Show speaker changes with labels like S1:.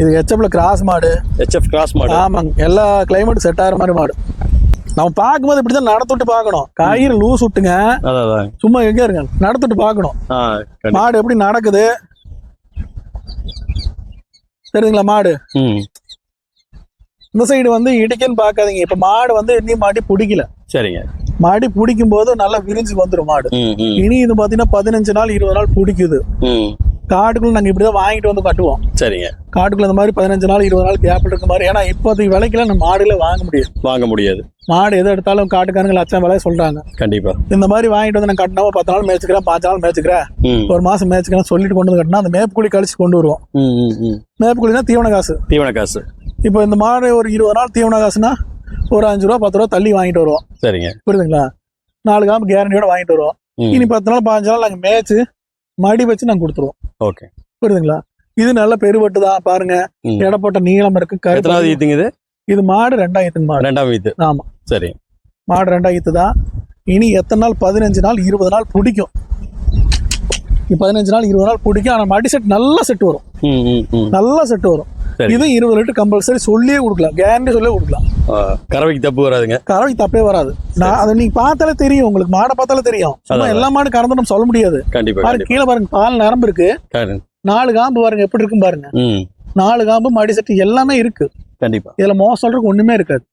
S1: இது ஹெச்எப்ல கிராஸ் மாடு.
S2: ஹெச்எஃப் கிராஸ் மாடு.
S1: ஆமாங்க. எல்லா கிளைமேட் செட் ஆகிற மாதிரி மாடு. நம்ம பார்க்கும்போது இப்படி தான் நடத்துட்டு பார்க்கணும். காய்கறி லூஸ் விட்டுங்க. சும்மா எங்க இருங்க. நடத்துட்டு பார்க்கணும். மாடு எப்படி நடக்குது? தெரியுதுங்களா மாடு? இந்த சைடு வந்து இடிக்குன்னு பார்க்காதீங்க. இப்ப மாடு வந்து இன்னும் மாடி பிடிக்கல.
S2: சரிங்க.
S1: மாடி பிடிக்கும் போது நல்லா விரிஞ்சு வந்துடும் மாடு. இனி இது பாத்தீங்கன்னா பதினஞ்சு நாள் இருபது நாள் பிடிக்குது. காட்டுக்குள்ள நாங்க இப்படிதான் வாங்கிட்டு வந்து கட்டுவோம்.
S2: சரிங்க.
S1: காட்டுக்குள்ள இந்த மாதிரி பதினஞ்சு நாள் இருபது நாள் கேப் இருக்க மாதிரி. ஏன்னா இப்போதைக்கு விலைக்கெல்லாம் நம்ம மாடுல வாங்க முடியாது.
S2: வாங்க முடியாது.
S1: மாடு எது எடுத்தாலும் காட்டுக்காரங்க லட்சம் விலை சொல்றாங்க.
S2: கண்டிப்பா.
S1: இந்த மாதிரி வாங்கிட்டு வந்து நான் கட்டினாம பத்து நாள் மேய்ச்சிக்கிறேன் பாஞ்சு நாள் மேய்ச்சிக்கிறேன். ஒரு மாசம் மேய்ச்சிக்கிறேன் சொல்லிட்டு கொண்டு வந்து கட்டினா அந்த மேப்பு கூலி கழிச்சு கொண்டு வருவோம்.
S2: ம் ம் ம்.
S1: மேப்பு கூலினா தீவன காசு.
S2: தீவன காசு.
S1: இப்போ இந்த மாடு ஒரு இருபது நாள் தீவன காசுனா ஒரு அஞ்சு ரூபா பத்து ரூபா தள்ளி வாங்கிட்டு வருவோம்.
S2: சரிங்க.
S1: புரியுதுங்களா? நாலு காம்பு கேரண்டியோட வாங்கிட்டு வருவோம். இனி பத்து நாள் பாஞ்சு நாள் நாங்கள் மேய்ச்சி மடி வச்சு நாங்கள் கொடுத்துருவோம்.
S2: ஓகே.
S1: புரியுதுங்களா? இது நல்ல பெருவெட்டு தான் பாருங்க போட்ட நீளம் இருக்கு கருப்பு
S2: ஈத்துங்க இது?
S1: இது மாடு ரெண்டாயிரத்துக்கு மாடு.
S2: ரெண்டாம் ஈத்து.
S1: ஆமா.
S2: சரி.
S1: மாடு ரெண்டாயிரத்து தான் இனி எத்தனை நாள்? பதினஞ்சு நாள் இருபது நாள் பிடிக்கும். பதினஞ்சு நாள் இருபது நாள் பிடிக்கும். ஆனால் மடி செட் நல்ல செட் வரும். நல்ல செட் வரும். இது இருபது லிட்டர் கம்பல்சரி சொல்லியே கொடுக்கலாம். கேரண்டி சொல்லியே கொடுக்கலாம்.
S2: கறவைக்கு தப்பு வராதுங்க.
S1: கறவை தப்பே வராது. நான் அதை நீங்க பார்த்தாலே தெரியும். உங்களுக்கு மாடை பார்த்தாலே தெரியும். எல்லா மாடு கறந்து நம்ம சொல்ல முடியாது.
S2: கண்டிப்பா
S1: கீழே பாருங்க பால் நரம்பு இருக்கு. நாலு காம்பு பாருங்க எப்படி இருக்கும் பாருங்க. நாலு காம்பு மடி செட்டு எல்லாமே இருக்கு.
S2: கண்டிப்பா.
S1: இதுல மோசம் சொல்றதுக்கு ஒண்ணுமே இருக்காது.